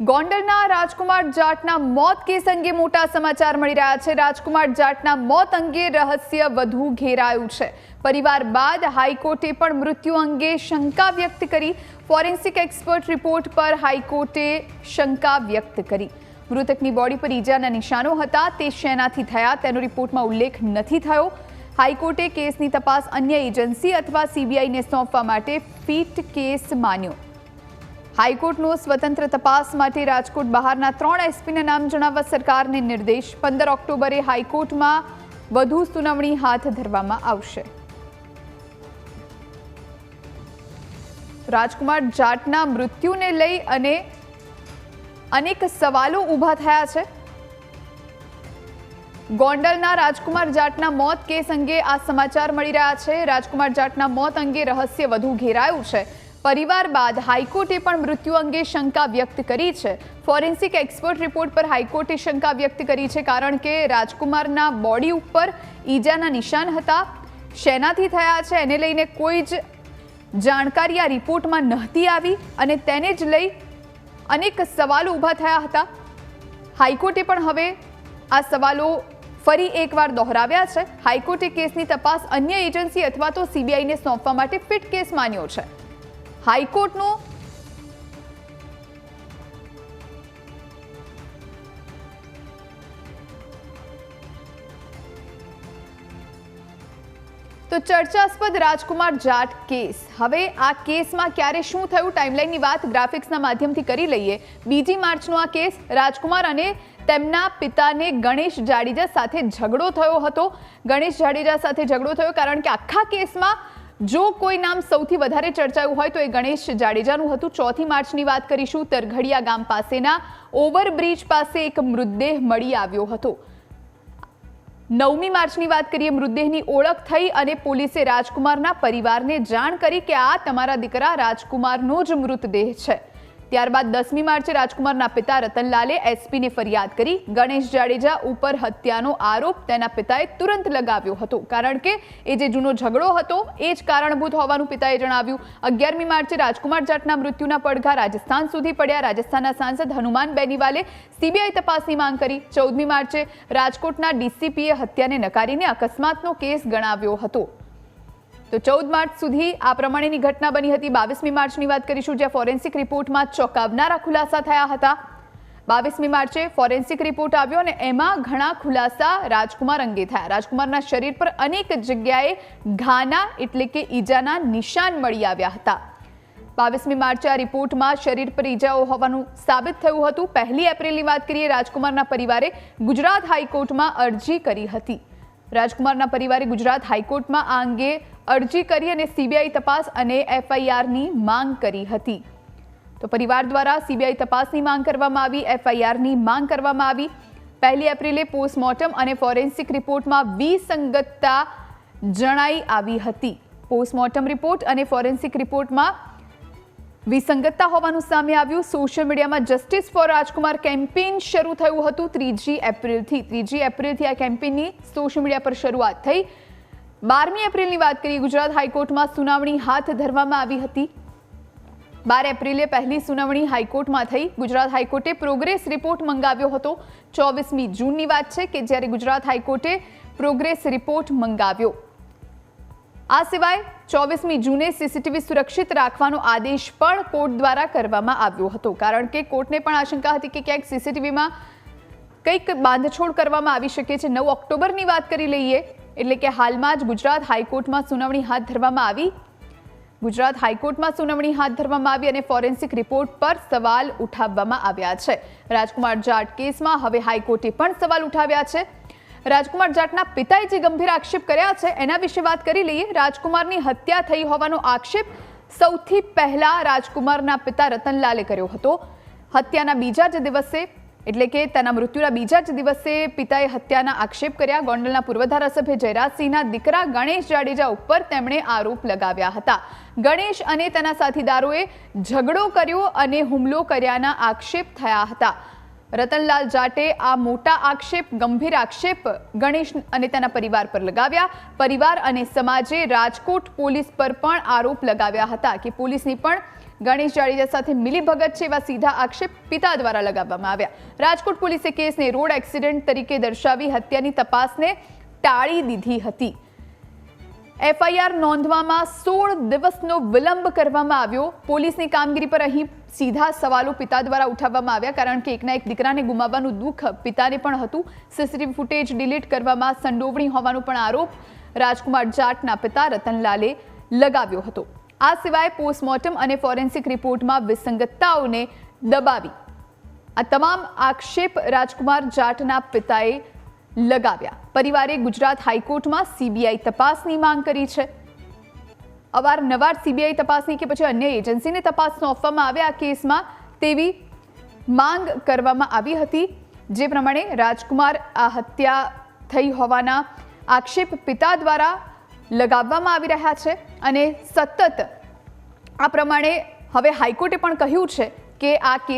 ગોંડલના રાજકુમાર જાટના મોત કેસ અંગે મોટા સમાચાર મળી રહ્યા છે. રાજકુમાર જાટના મોત અંગે રહસ્ય વધુ ઘેરાયું છે. પરિવાર બાદ હાઈકોર્ટે પણ મૃત્યુ અંગે શંકા વ્યક્ત કરી. ફોરેન્સિક એક્સપર્ટ રિપોર્ટ પર હાઈકોર્ટે શંકા વ્યક્ત કરી. મૃતકની બોડી પર ઈજાના નિશાનો હતા. તે શેનાથી થયા તેનો રિપોર્ટમાં ઉલ્લેખ નથી થયો. હાઈકોર્ટે કેસની તપાસ અન્ય એજન્સી અથવા સીબીઆઈને સોંપવા માટે ફીટ કેસ માન્યો. હાઈકોર્ટનો સ્વતંત્ર તપાસ માટે રાજકોટ બહારના ત્રણ એસપીના નામ જણાવવા સરકારને નિર્દેશ. પંદર ઓક્ટોબરે હાઈકોર્ટમાં વધુ સુનાવણી હાથ ધરવામાં આવશે. રાજકુમાર જાટના મૃત્યુને લઈ અને અનેક સવાલો ઊભા થયા છે. ગોંડલના રાજકુમાર જાટના મોત કેસ અંગે આ સમાચાર મળી રહ્યા છે. રાજકુમાર જાટના મોત અંગે રહસ્ય વધુ ઘેરાયું છે. પરિવાર બાદ હાઈકોર્ટે પણ મૃત્યુ અંગે શંકા વ્યક્ત કરી છે. ફોરેન્સિક એક્સપર્ટ રિપોર્ટ પર હાઈકોર્ટે શંકા વ્યક્ત કરી છે કારણ કે રાજકુમારના બોડી ઉપર ઈજાના નિશાન હતા. શેનાથી થયા છે એને લઈને કોઈ જ જાણકારી આ રિપોર્ટમાં નહોતી આવી અને તેને જ લઈ અનેક સવાલો ઊભા થયા હતા. હાઈકોર્ટે પણ હવે આ સવાલો ફરી એકવાર દોહરાવ્યા છે. હાઈકોર્ટે કેસની તપાસ અન્ય એજન્સી અથવા તો સીબીઆઈને સોંપવા માટે ફિટ કેસ માન્યો છે. હાઈકોર્ટનો? તો ચર્ચાસ્પદ રાજકુમાર જાટ કેસ. હવે આ કેસમાં ક્યારે શું થયું? ટાઈમલાઈનની વાત ગ્રાફિક્સના માધ્યમથી કરી લઈએ. બીજી માર્ચનો આ કેસ, રાજકુમાર અને તેમના પિતાને ગણેશ જાડેજા સાથે ઝઘડો થયો હતો. ગણેશ જાડેજા સાથે ઝઘડો થયો કારણ કે આખા કેસમાં જો કોઈ નામ સૌથી વધારે ચર્ચાયું હોય તો એ ગણેશ જાડેજાનું હતું. ચોથી માર્ચની વાત કરીશું. તરઘડિયા ગામ પાસેના ઓવરબ્રિજ પાસે એક મૃતદેહ મળી આવ્યો હતો. નવમી માર્ચની વાત કરીએ, મૃતદેહની ઓળખ થઈ અને પોલીસે રાજકુમારના પરિવારને જાણ કરી કે આ તમારા દીકરા રાજકુમારનો જ મૃતદેહ છે. ત્યારબાદ દસમી માર્ચે રાજકુમારના પિતા રતનલાલે એસપીને ફરિયાદ કરી. ગણેશ જાડેજા ઉપર હત્યાનો આરોપ તેના પિતાએ તુરંત લગાવ્યો હતો. કારણ કે એ જે જૂનો ઝઘડો હતો, એ જ કારણભૂત હોવાનું પિતાએ જણાવ્યું. અગિયારમી માર્ચે રાજકુમાર જાટના મૃત્યુના પડઘા રાજસ્થાન સુધી પડ્યા. રાજસ્થાનના સાંસદ હનુમાન બેનીવાલે સીબીઆઈ તપાસની માંગ કરી. ચૌદમી માર્ચે રાજકોટના ડીસીપીએ હત્યાને નકારીને અકસ્માતનો કેસ ગણાવ્યો હતો. તો ચૌદ માર્ચ સુધી આ પ્રમાણેની ઘટના બની હતી. બાવીસમી માર્ચની વાત કરીશું, જ્યાં ફોરેન્સિક રિપોર્ટમાં ચોંકાવનારા ખુલાસા થયા હતા. બાવીસમી માર્ચે ફોરેન્સિક રિપોર્ટ આવ્યો અને એમાં ઘણા ખુલાસા રાજકુમાર અંગે થયા. રાજકુમારના શરીર પર અનેક જગ્યાએ ઘાના એટલે કે ઈજાના નિશાન મળી આવ્યા હતા. બાવીસમી માર્ચે આ રિપોર્ટમાં શરીર પર ઈજાઓ હોવાનું સાબિત થયું હતું. પહેલી એપ્રિલની વાત કરીએ, રાજકુમારના પરિવારે ગુજરાત હાઈકોર્ટમાં અરજી કરી હતી. રાજકુમારના પરિવારે ગુજરાત હાઈકોર્ટમાં આ અંગે અરજી કરી અને સીબીઆઈ તપાસ અને એફઆઈઆરની માંગ કરી હતી. તો પરિવાર દ્વારા સીબીઆઈ તપાસની માંગ કરવામાં આવી એફઆઈઆરની માંગ કરવામાં આવી. પહેલી એપ્રિલે પોસ્ટમોર્ટમ અને ફોરેન્સિક રિપોર્ટમાં વિસંગતતા જણાઈ આવી હતી. પોસ્ટમોર્ટમ રિપોર્ટ અને ફોરેન્સિક રિપોર્ટમાં વિસંગતતા હોવાનું સામે આવ્યું. સોશિયલ મીડિયામાં જસ્ટિસ ફોર રાજકુમાર કેમ્પેઇન શરૂ થયું હતું ત્રીજી એપ્રિલથી. ત્રીજી એપ્રિલથી આ કેમ્પેઇનની સોશિયલ મીડિયા પર શરૂઆત થઈ. બારમી એપ્રિલની વાત કરીએ, ગુજરાત હાઈકોર્ટમાં સુનાવણી હાથ ધરવામાં આવી હતી. બાર એપ્રિલે પહેલી સુનાવણી હાઈકોર્ટમાં થઈ. ગુજરાત હાઈકોર્ટે પ્રોગ્રેસ રિપોર્ટ મંગાવ્યો હતો. ચોવીસમી જૂનની વાત છે કે જ્યારે ગુજરાત હાઈકોર્ટે પ્રોગ્રેસ રિપોર્ટ મંગાવ્યો. આ સિવાય ચોવીસમી જૂને સીસીટીવી સુરક્ષિત રાખવાનો આદેશ પણ કોર્ટ દ્વારા કરવામાં આવ્યો હતો. કારણ કે કોર્ટને પણ આશંકા હતી કે ક્યાંક સીસીટીવીમાં કંઈક બાંધછોડ કરવામાં આવી શકે છે. નવ ઓક્ટોબરની વાત કરી લઈએ એટલે કે હાલમાં જ ગુજરાત હાઈકોર્ટમાં સુનાવણી હાથ ધરવામાં આવી. ગુજરાત હાઈકોર્ટમાં સુનાવણી હાથ ધરવામાં આવી અને ફોરેન્સિક રિપોર્ટ પર સવાલ ઉઠાવવામાં આવ્યા છે. રાજકુમાર જાટ કેસમાં હવે હાઈકોર્ટે પણ સવાલ ઉઠાવ્યા છે. રાજકુમાર જાટના પિતાએ જે ગંભીર આક્ષેપ કર્યા છે, એના વિશે વાત કરી લઈએ. રાજકુમારની હત્યા થઈ હોવાનો આક્ષેપ સૌથી પહેલા રાજકુમારના પિતા રતનલાલે કર્યો હતો. હત્યાના બીજા જ દિવસે એટલે કે તેના મૃત્યુના બીજા જ દિવસે પિતાએ હત્યાના આક્ષેપ કર્યા. ગોંડલના પૂર્વ ધારાસભ્ય જયરાજસિંહના દીકરા ગણેશ જાડેજા ઉપર તેમણે આરોપ લગાવ્યા હતા. ગણેશ અને તેના સાથીદારોએ ઝઘડો કર્યો અને હુમલો કર્યાના આક્ષેપ થયા હતા. રતનલાલ જાટે આ મોટા આક્ષેપ, ગંભીર આક્ષેપ ગણેશ અને તેના પરિવાર પર લગાવ્યા. પરિવાર અને સમાજે રાજકોટ પોલીસ પર પણ આરોપ લગાવ્યા હતા કે પોલીસની પણ ગણેશ જાડેજા સાથે મિલીભગત છે એવા સીધા આક્ષેપ પિતા દ્વારા લગાવવામાં આવ્યા. રાજકોટ પોલીસે કેસને રોડ એક્સિડન્ટ તરીકે દર્શાવી હત્યાની તપાસને ટાળી દીધી હતી. એફઆઈઆર નોંધવામાં સોળ દિવસનો વિલંબ કરવામાં આવ્યો. પોલીસની કામગીરી પર અહીં સીધા સવાલો પિતા દ્વારા ઉઠાવવામાં આવ્યા, કારણ કે એકના એક દીકરાને ગુમાવવાનું દુઃખ પિતાને પણ હતું. સીસીટીવી ફૂટેજ ડિલીટ કરવામાં સંડોવણી હોવાનો પણ આરોપ રાજકુમાર જાટના પિતા રતનલાલે લગાવ્યો હતો. આ સિવાય પોસ્ટમોર્ટમ અને ફોરેન્સિક રિપોર્ટમાં વિસંગતતાઓને દબાવી આ તમામ આક્ષેપ રાજકુમાર જાટના પિતાએ લગાવ્યા. પરિવારે ગુજરાત હાઈકોર્ટમાં સીબીઆઈ તપાસની માંગ કરી છે. અવારનવાર સીબીઆઈ તપાસની કે પછી અન્ય એજન્સીને તપાસ સોંપવામાં આવે આ કેસમાં તેવી માંગ કરવામાં આવી હતી. જે પ્રમાણે રાજકુમાર આ હત્યા થઈ હોવાના આક્ષેપ પિતા દ્વારા લગાવવામાં આવી રહ્યા છે અને સતત આ પ્રમાણે હવે હાઈકોર્ટે પણ કહ્યું છે કે આ કેસ